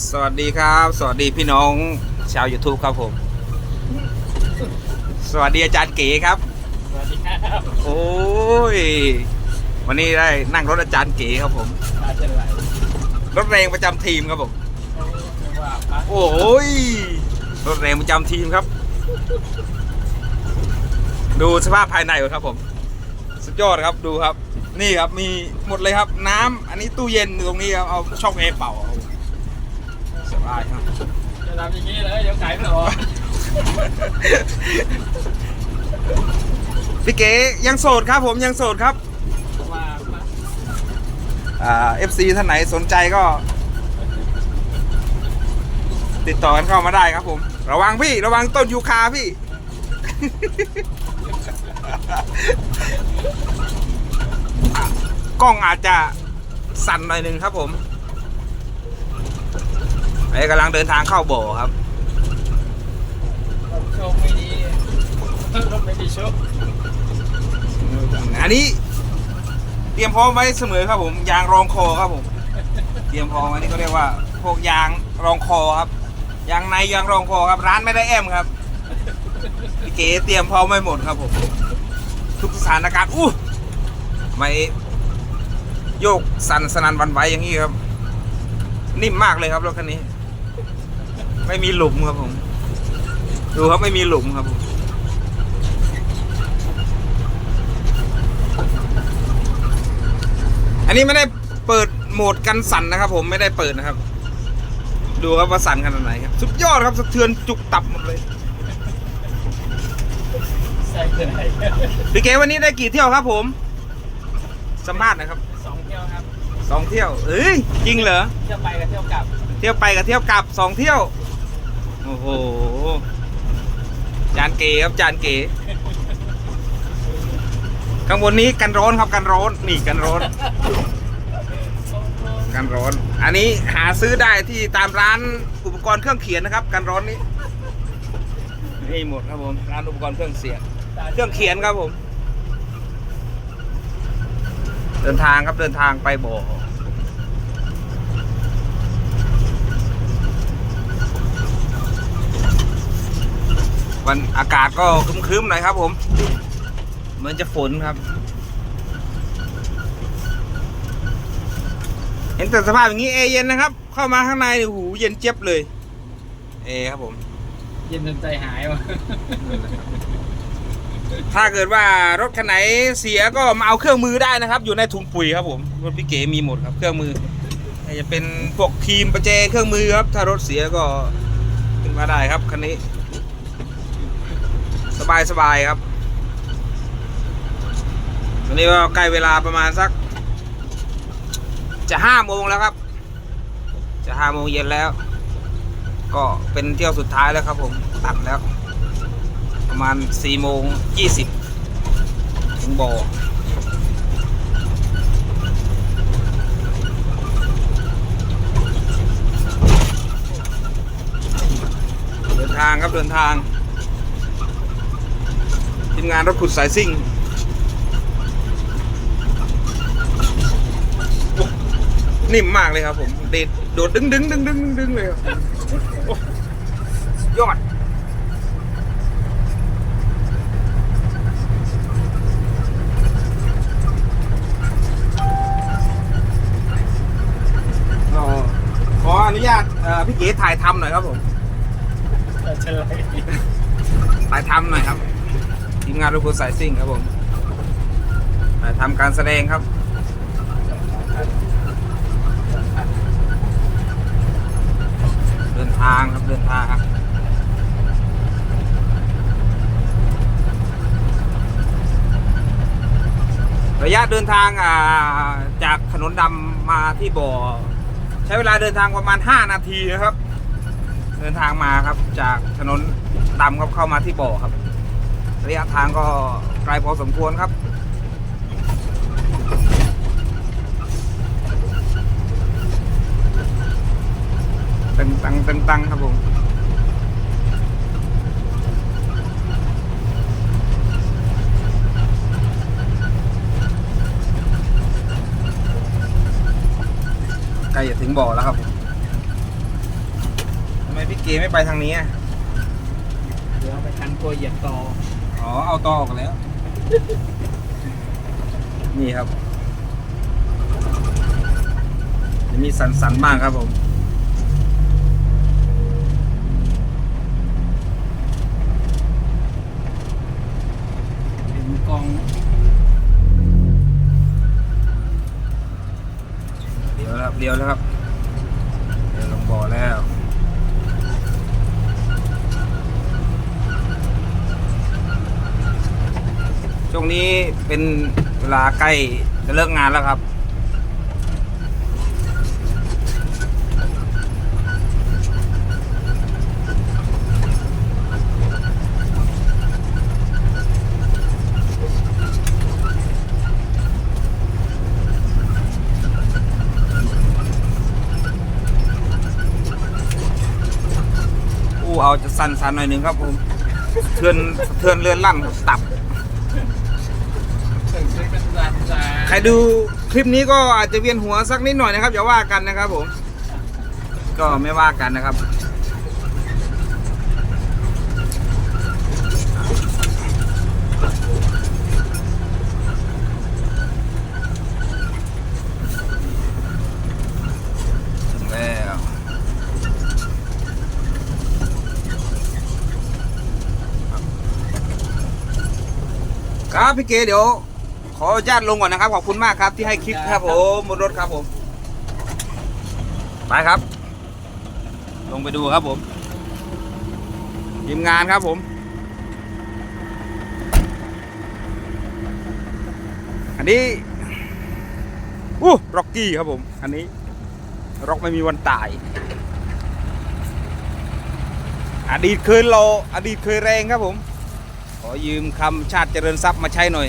สวัสดีครับ สวัสดีพี่น้องชาว YouTube ครับผม สวัสดีอาจารย์เก๋ครับ สวัสดีครับโอ้ย วันนี้ได้นั่งรถอาจารย์เก๋ครับผม มาเจออะไรรถแรงประจำทีมครับผม ว่าพักโอ้ยรถแรงประจำทีมครับ ดูสภาพภายในก่อนครับผม สุดยอดครับดูครับ นี่ครับมีหมดเลยครับ น้ำอันนี้ตู้เย็นอยู่ตรงนี้ครับเอาช่องแอร์เป่าเอา สบายครับจะทำอย่างนี้เลยเดี๋ยวขายไม่ออกพี่เก๋ยังโสดครับผมยังโสดครับว่ามาอ่า FC ท่านไหนสนใจก็ ติดต่อกันเข้ามาได้ครับผม ระวังพี่ระวังต้นยูคาพี่ กล้องอาจจะสั่นหน่อยหนึ่งครับผม ไอ้กำลังเดินทางเข้าบ่อครับโชคไม่ดีรถไม่ดีโชคอันนี้ เตรียมพร้อมไว้เสมอครับผม ยางรองคอครับผม เตรียมพร้อมอันนี้ก็เรียกว่าพวกยางรองคอครับ ยางในยางรองคอครับ ร้านไม่ได้แอมครับพี่เก๋เตรียมพร้อมไว้หมดครับผม ทุกสถานการณ์อู้ไม่โยกสั่นสนันวันไหวอย่างนี้ครับ นิ่มมากเลยครับรถคันนี้ ไม่มีหลุมครับผม ดูครับไม่มีหลุมครับผมอันนี้ไม่ได้เปิดโหมดกันสั่นนะครับ ผมไม่ได้เปิดนะครับ ดูครับว่าสั่นขนาดไหนครับสุดยอดครับสะเทือนจุกตับหมดเลยใส่ที่ไหนพี่เก๋วันนี้ได้กี่เที่ยวครับ ผม สัมภาษณ์หนะครับสองเที่ยวครับสองเที่ยว เอ้ยจริงเหรอ เที่ยวไปกับเที่ยวกลับ เที่ยวไปกับเที่ยวกลับสองเที่ยว โอ้โห จานเก๋ครับจานเก๋ข้างบนนี้กันร้อนครับกันร้อนนี่กันร้อน กันร้อน อันนี้หาซื้อได้ที่ตามร้านอุปกรณ์เครื่องเขียนนะครับ กันร้อนนี้นี่หมดครับผมร้านอุปกรณ์เครื่องเสียงเครื่องเขียนครับผม เดินทางครับเดินทางไปบ่อ วันอากาศก็ครึ้มๆหน่อยครับ ผมเหมือนจะฝนครับ เห็นแต่สภาพอย่างนี้เอร์เย็นนะครับ เข้ามาข้างในนี่โอ้โหูเย็นเจี๊ยบเลย เอครับผม เย็นจนใจหายว่ะถ้าเกิดว่ารถคันไหนเสียก็มาเอาเครื่องมือได้นะครับ อยู่ในถุงปุ๋ยครับผมรถพี่เก๋มีหมดครับ เครื่องมืออาจจะเป็นพวกครีมประแจเครื่องมือครับ ถ้ารถเสียก็ขึ้นมาได้ครับคันนี้ สบายสบายครับตอนนี้ก็ใกล้เวลาประมาณสัก จะห้าโมงแล้วครับ จะห้าโมงเย็นแล้ว ก็เป็นเที่ยวสุดท้ายแล้วครับผมตัดแล้ว ประมาณ4โมง20ถึงบ่อเดินทางครับเดินทาง ทีมงานรถขุดสายซิ่งโอ้นิ่มมากเลยครับผมเด็ดโดดดึงดึงดึงดึงดึงดึงเลยครับโอ้ยอดก็ขออนุญาตเอ่อพี่เก๋ถ่ายทำหน่อยครับผมแต่เฉลยถ่ายทำหน่อยครับ ทีมงานรถคุณสายซิ่งครับผมทำการแสดงครับเดินทางครับเดินทางระยะเดินทางอ่าจากถนนดำมาที่บ่อ ใช้เวลาเดินทางประมาณ 5 นาทีนะครับ เดินทางมาครับจากถนนดำครับเข้ามาที่บ่อครับ ระยะทางก็ไกลพอสมควรครับตึงตังตึงตังครับผมใกล้จะถึงบ่อแล้วครับผมพี่เกไม่ไปทางนี้อะ เดี๋ยวไปคันตัวเหยียบต่อ อ๋อ เอาต่อออกแล้ว นี่ครับจะมีสันสันๆบ้างครับผมเป็นกองเดี๋ยวแล้วครับเดี๋ยวแล้วครับ เป็นเวลาใกล้จะเลิกงานแล้วครับ อู้เอาจะสั่นๆหน่อยหนึ่งครับผมเทือนเทือนเรือนลั่นครับตับ เคยซื้อกันร้านจ้า ใครดูคลิปนี้ก็อาจจะเวียนหัวสักนิดหน่อยนะครับอย่าว่ากันนะครับผม ก็ไม่ว่ากันนะครับ แล้วครับพี่เกเดี๋ยว ออนุญาตลงก่อนนะครับ ขอบคุณมากครับที่ให้คลิปครับผมบนรถครับผม ไปครับ ลงไปดูครับผมทีมงานครับผม อันนี้อู้ร็อกกี้ครับผม อันนี้ร็อกไม่มีวันตาย อดีตเคยโลอดีตเคยแรงครับผม ขอยืมคำชาติเจริญทรัพย์มาใช้หน่อย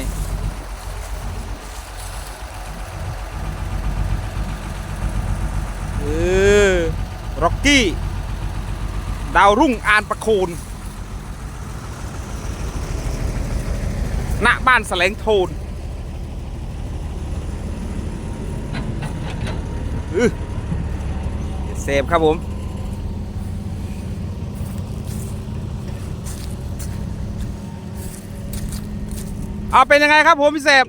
เออ ร็อกกี้ ดาวรุ่งอานประโคนณบ้านแสลงโทนเซฟครับผมเอาเป็นยังไงครับผมพี่เซฟ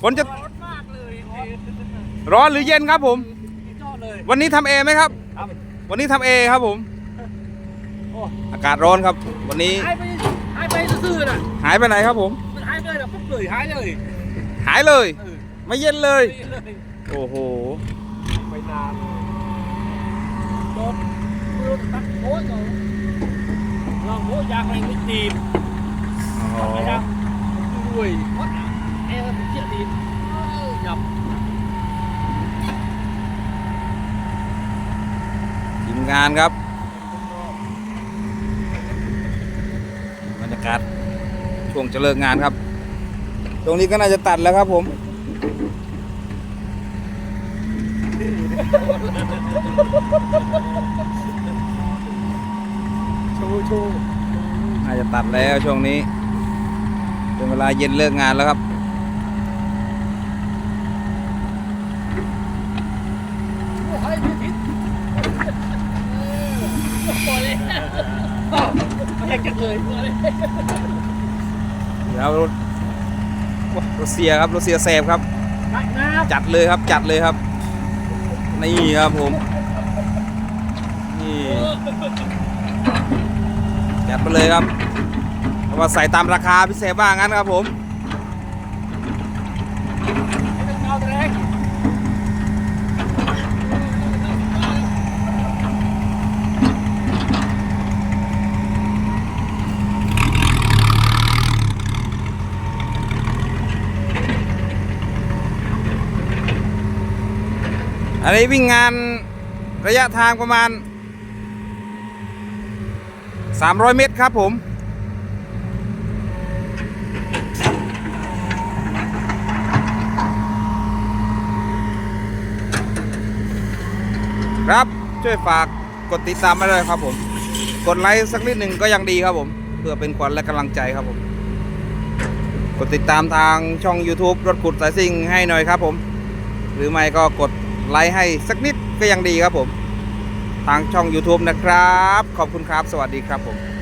ฝนจะร้อนมากเลยร้อนหรือเย็นครับผม วันนี้ทำเอไหมครับ ครับวันนี้ทำเอครับผม โอ้ อากาศร้อนครับ วันนี้หายไปหายไปซื่อๆน่ะหายไปไหนครับผม มันหายไปเลยแบบปุ๊บเลยหายเลยหายเลย เออไม่เย็นเลยไปเลย โอ้โห ไปนานโดนมือตัดโอ้ยเราเราโอ้ยยางแรงไม่ตีบอ๋อไปยังด้วยวัดอะเอ้ยเจี๊ยดีหยับ ทีม งานครับบรรยากาศช่วงจะเลิกงานครับ ตรงนี้ก็น่าจะตัดแล้วครับผมโชว์โชว์น่าจะตัดแล้วช่วงนี้ เป็นเวลาเย็นเลิกงานแล้วครับ โอ้ยพี่ทิศโอ้ยเลยแย กจังเลยโอ้ยเลยเดี๋ยวรถรถเสียครับรถเสียแสบครับนักน้จัดเลยครับจัดเลยครับนี่ครับผมนี่จัดไปเลยครับเอามาใส่ตามราคาพิเศษบ้างงั้นครับผมำเป็นเงาแรง อันนี้วิ่งงานระยะทางประมาณ 300 เมตรครับผมครับช่วยฝากกดติดตามมาด้วยครับผม กดไลค์สักนิดหนึ่งก็ยังดีครับผม เพื่อเป็นขวัญและกำลังใจครับผม กดติดตามทางช่อง YouTube รถขุดสายซิ่งให้หน่อยครับผม หรือไม่ก็กด ไลค์ให้สักนิดก็ยังดีครับผม ทางช่อง YouTube นะครับ ขอบคุณครับ สวัสดีครับผม